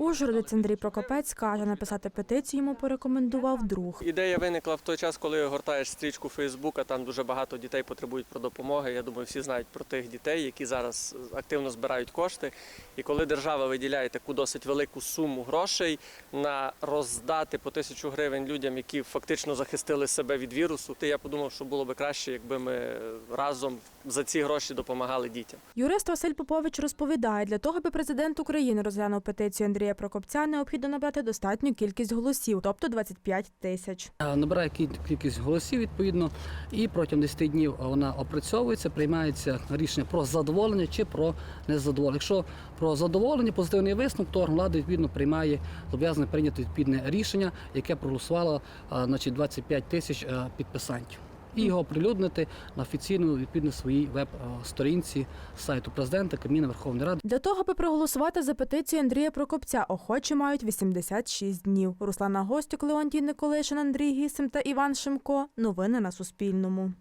Ужгородець Андрій Прокопець каже, написати петицію йому порекомендував друг. Ідея виникла в той час, коли гортаєш стрічку Фейсбука, там дуже багато дітей потребують про допомоги. Я думаю, всі знають про тих дітей, які зараз активно збирають кошти. І коли держава виділяє таку досить велику суму грошей на роздати по тисячу гривень людям, які фактично захистили себе від вірусу, то я подумав, що було би краще, якби ми разом за ці гроші допомагали дітям. Юрист Василь Попович розповідає, для того, аби президент України розглянув петицію Андрія Прокопця, необхідно набрати достатню кількість голосів, тобто 25 тисяч. Е, Набирає кіль- кількість голосів відповідно, і протягом 10 днів вона опрацьовується, приймається рішення про задоволення чи про незадоволення. Якщо про задоволення, позитивний висновок, то влади відповідно приймає зобов'язаний прийняти відповідне рішення, яке проголосувало е, значить, 25 тисяч е, підписантів. І його оприлюднити на офіційному відповідно своїй веб-сторінці сайту президента Кабміна Верховної Ради. Для того, аби проголосувати за петицію Андрія Прокопця, охочі мають 86 днів. Руслана Гостюк, Леонтій Николишин, Андрій Гісим та Іван Шимко. Новини на Суспільному.